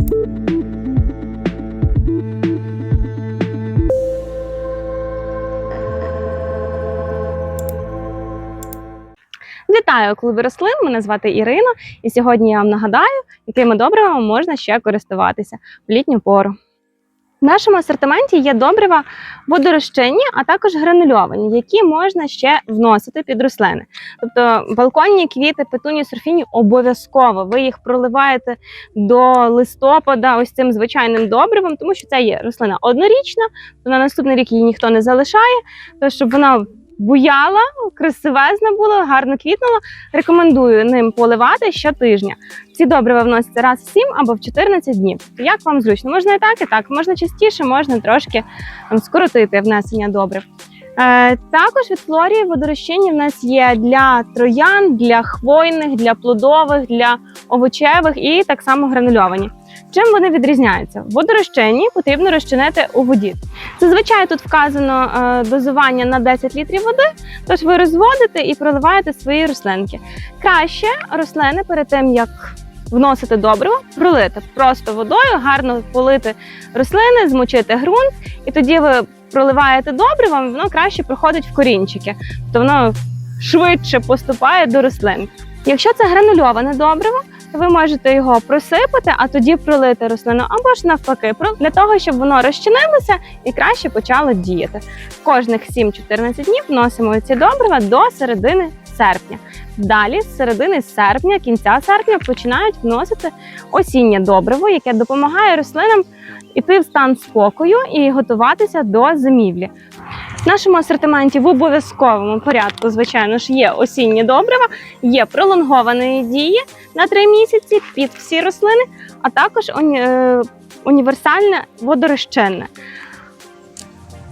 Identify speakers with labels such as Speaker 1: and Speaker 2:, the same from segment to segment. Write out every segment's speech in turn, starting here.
Speaker 1: Вітаю у клубі рослин. Мене звати Ірина, і сьогодні я вам нагадаю, якими добривами можна ще користуватися в літню пору. В нашому асортименті є добрива водорозчинні, а також гранульовані, які можна ще вносити під рослини. Тобто балконні квіти, петуні, сурфіні обов'язково. Ви їх проливаєте до листопада ось цим звичайним добривом, тому що це є рослина однорічна, то на наступний рік її ніхто не залишає, то щоб вона буяла, красивезна була, гарно квітнула. Рекомендую ним поливати щотижня. Ці добрива вносяться раз в 7 або в 14 днів. Як вам зручно? Можна і так, і так. Можна частіше, можна трошки там, скоротити внесення добрив. Е, також від флорії водорозчинні в нас є для троян, для хвойних, для плодових, для овочевих і так само гранульовані. Чим вони відрізняються? Водорозчинні потрібно розчинити у воді. Зазвичай тут вказано е, дозування на 10 літрів води, тож ви розводите і проливаєте свої рослинки. Краще рослини перед тим, як вносити добриво, пролити просто водою, гарно полити рослини, змочити ґрунт, і тоді ви проливаєте добривом, воно краще проходить в корінчики, то воно швидше поступає до рослин. Якщо це гранульоване добриво, ви можете його просипати, а тоді пролити рослину, або ж навпаки, для того, щоб воно розчинилося і краще почало діяти. Кожних 7-14 днів вносимо ці добрива до середини серпня. Далі, з середини серпня, кінця серпня, починають вносити осіннє добриво, яке допомагає рослинам іти в стан спокою і готуватися до зимівлі. В нашому асортименті в обов'язковому порядку, звичайно ж, є осінні добрива, є пролонгованої дії на 3 місяці під всі рослини, а також е, універсальне водорозчинне.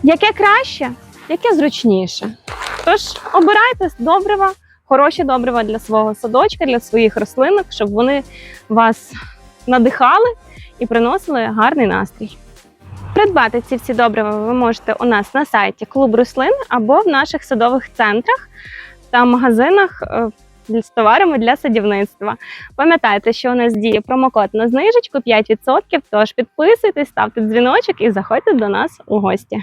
Speaker 1: Яке краще, яке зручніше. Тож обирайте добрива, хороші добрива для свого садочка, для своїх рослинок, щоб вони вас надихали і приносили гарний настрій. Придбати ці всі добрива ви можете у нас на сайті Клуб рослин або в наших садових центрах та магазинах е, з товарами для садівництва. Пам'ятайте, що у нас діє промокод на знижечку 5%, тож підписуйтесь, ставте дзвіночок і заходьте до нас у гості.